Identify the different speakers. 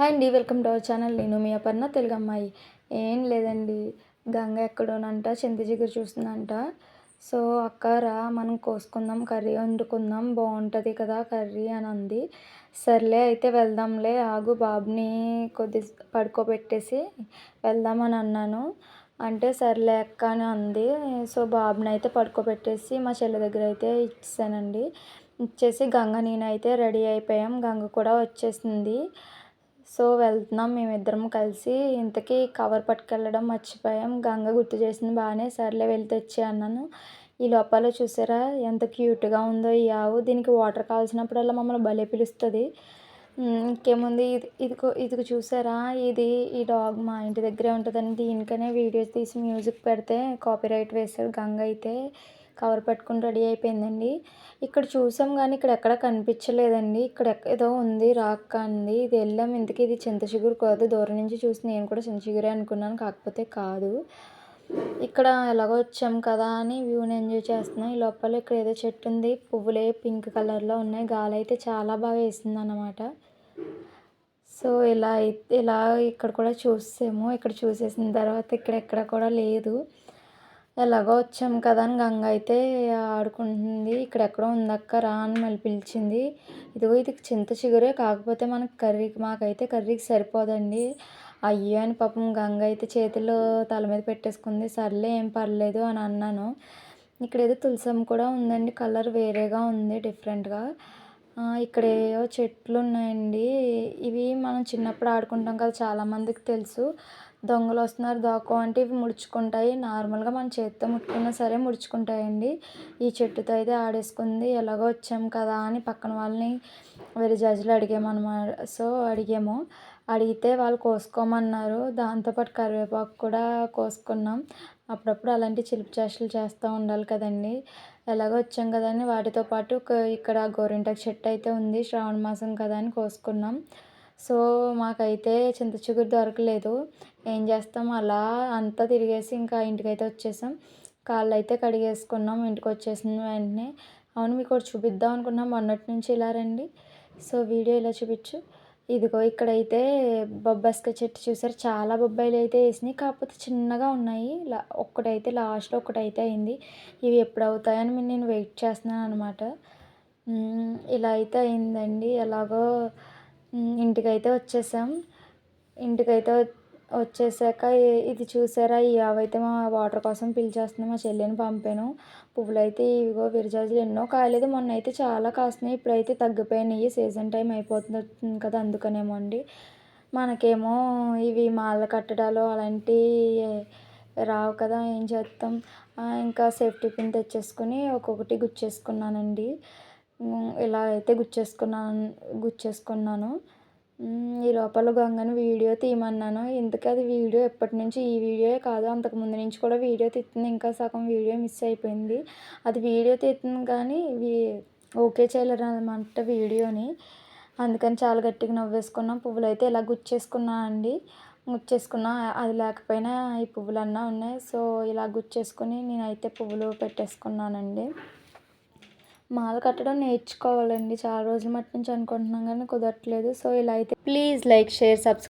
Speaker 1: Hi అండి welcome to our channel. నేను మీ అపర్ణ తెలుగు అమ్మాయి ఏం లేదండి గంగ ఎక్కడోనంట చింత చిగురు చూస్తుందంట. సో అక్కరా మనం కోసుకుందాం కర్రీ వండుకుందాం బాగుంటుంది కదా కర్రీ అని అంది సర్లే అయితే వెళ్దాంలే ఆగు బాబుని కొద్ది పడుకోబెట్టేసి వెళ్దామని అన్నాను. అంటే సర్లే అక్క అని అంది. సో బాబుని అయితే పడుకోబెట్టేసి మా చెల్లి దగ్గర అయితే ఇచ్చానండి ఇచ్చేసి గంగ నేనైతే రెడీ అయిపోయాం. గంగ కూడా వచ్చేసింది. సో వెళ్తున్నాం మేమిద్దరం కలిసి. ఇంతకీ కవర్ పట్టుకెళ్ళడం మర్చిపోయాం. గంగ గుర్తు చేసింది బాగానే. సర్లే వెళ్ళి తెచ్చి అన్నాను. ఈ లోపల చూసారా ఎంత క్యూట్గా ఉందో ఈ ఆవు. దీనికి వాటర్ కావాల్సినప్పుడల్లా మమ్మల్ని భలే పిలుస్తుంది. ఇంకేముంది? ఇది ఇదిగో ఇదిగో చూసారా? ఇది ఈ డాగ్ మా ఇంటి దగ్గరే ఉంటుందని దీనికనే వీడియోస్ తీసి మ్యూజిక్ పెడితే కాపీరైట్ వేశారు గంగ అయితే. కవర్ పెట్టుకుని రెడీ అయిపోయిందండి. ఇక్కడ చూసాం కానీ ఇక్కడ ఎక్కడ కనిపించలేదండి. ఇక్కడ ఏదో ఉంది రాక్క అంది. ఇది వెళ్ళాం. ఇంతకీ ఇది చింతచిగురు కాదు. దూరం నుంచి చూసి నేను కూడా చింతచిగురే అనుకున్నాను. కాకపోతే కాదు. ఇక్కడ ఎలాగో వచ్చాం కదా అని వ్యూని ఎంజాయ్ చేస్తున్నాం. ఈ లోపల ఇక్కడ ఏదో చెట్టు ఉంది. పువ్వులే పింక్ కలర్లో ఉన్నాయి. గాలి అయితే చాలా బాగా వేసింది అన్నమాట సో ఇలా అయితే ఇలా ఇక్కడ కూడా చూసాము ఇక్కడ చూసేసిన తర్వాత ఇక్కడ ఎక్కడ కూడా లేదు. ఎలాగో వచ్చాం కదా అని గంగ అయితే ఆడుకుంటుంది. ఇక్కడ ఎక్కడో ఉందక్క రా అని మళ్ళీ పిలిచింది. ఇదిగో ఇది చింత చిగురే కాకపోతే మనకి కర్రీకి మాకైతే కర్రీకి సరిపోదండి. అయ్యో అని పాపం గంగ అయితే చేతిలో తల మీద పెట్టేసుకుంది. సర్లే ఏం పర్లేదు అని అన్నాను. ఇక్కడ ఏదో తులసం కూడా ఉందండి. కలర్ వేరేగా ఉంది డిఫరెంట్గా ఇక్కడ ఏవో చెట్లు ఉన్నాయండి ఇవి మనం చిన్నప్పుడు ఆడుకుంటాం కదా చాలామందికి తెలుసు. దొంగలు వస్తున్నారు దాక్కో అంటే ఇవి ముడుచుకుంటాయి. నార్మల్గా మన చేతితో ముట్టుకున్నా సరే ముడుచుకుంటాయండి. ఈ చెట్టుతో అయితే ఆడేసుకుంది ఎలాగో వచ్చాం కదా అని పక్కన వాళ్ళని వేరే జడ్జిలు అడిగామన్నమాట. సో అడిగాము. అడిగితే వాళ్ళు కోసుకోమన్నారు. దాంతోపాటు కరివేపాకు కూడా కోసుకున్నాం. అప్పుడప్పుడు అలాంటి చిలిపి చేష్టలు చేస్తూ ఉండాలి కదండి. ఎలాగో వచ్చాం కదా అని వాటితో పాటు ఇక్కడ గోరింటాకు చెట్టు అయితే ఉంది. శ్రావణ మాసం కదా అని కోసుకున్నాం. సో మాకైతే చింత చిగురు దొరకలేదు. ఏం చేస్తాం? అలా అంతా తిరిగేసి ఇంకా ఇంటికైతే వచ్చేసాం. కాళ్ళు అయితే కడిగేసుకున్నాం. ఇంటికి వచ్చేసిన వెంటనే. అవును మీకు ఒకటి చూపిద్దాం అనుకున్నాం. మొన్నటి నుంచి ఇలా రండి. సో వీడియో ఇలా చూపించు. ఇదిగో ఇక్కడైతే బొబ్బాస్కాయ చెట్టు చూసారు. చాలా బొబ్బాయిలు అయితే వేసినాయి. కాకపోతే చిన్నగా ఉన్నాయి. లా ఒక్కటైతే లాస్ట్లో ఒకటైతే అయింది. ఇవి ఎప్పుడు అవుతాయని నేను వెయిట్ చేస్తున్నాను అనమాట ఇలా అయితే అయిందండి. ఎలాగో ఇంటికైతే వచ్చేసాం. ఇంటికైతే వచ్చేసాక ఇది చూసారా? ఈ ఆవైతే మా వాటర్ కోసం పిలిచేస్తుంది మా చెల్లిని పంపాను. పువ్వులు అయితే ఇవిగో విరజాజులు ఎన్నో కాయలేదు. మొన్న అయితే చాలా కాస్తున్నాయి ఇప్పుడైతే తగ్గిపోయినాయి. సీజన్ టైం అయిపోతుంది కదా అందుకనేమో అండి. మనకేమో ఇవి మాల కట్టడాలు అలాంటి రావు కదా ఏం చేస్తాం ఇంకా సేఫ్టీ పిన్ తెచ్చేసుకుని ఒక్కొక్కటి గుచ్చేసుకున్నానండి. ఇలా అయితే గుచ్చేసుకున్నాను గుచ్చేసుకున్నాను. ఈ లోపల గంగని వీడియో తీయమన్నాను. ఎందుకు అది వీడియో ఎప్పటి నుంచి? ఈ వీడియో కాదు. అంతకు ముందు నుంచి కూడా వీడియో తీస్తుంది ఇంకా సగం వీడియో మిస్ అయిపోయింది. అది వీడియో తీస్తుంది కానీ ఓకే చేయలేరు అనమాట వీడియోని. అందుకని చాలా గట్టిగా నవ్వేసుకున్నాం. పువ్వులు అయితే ఇలా గుచ్చేసుకున్నా అండి. గుచ్చేసుకున్నా అది లేకపోయినా ఈ పువ్వులన్నా ఉన్నాయి. సో ఇలా గుచ్చేసుకుని నేనైతే పువ్వులు పెట్టేసుకున్నానండి. మాల కట్టడం నేర్చుకోవాలండి. చాలా రోజుల మట్టి నుంచి అనుకుంటున్నాం కానీ కుదరట్లేదు. సో ఇలా అయితే ప్లీజ్ లైక్ షేర్ సబ్స్క్రైబ్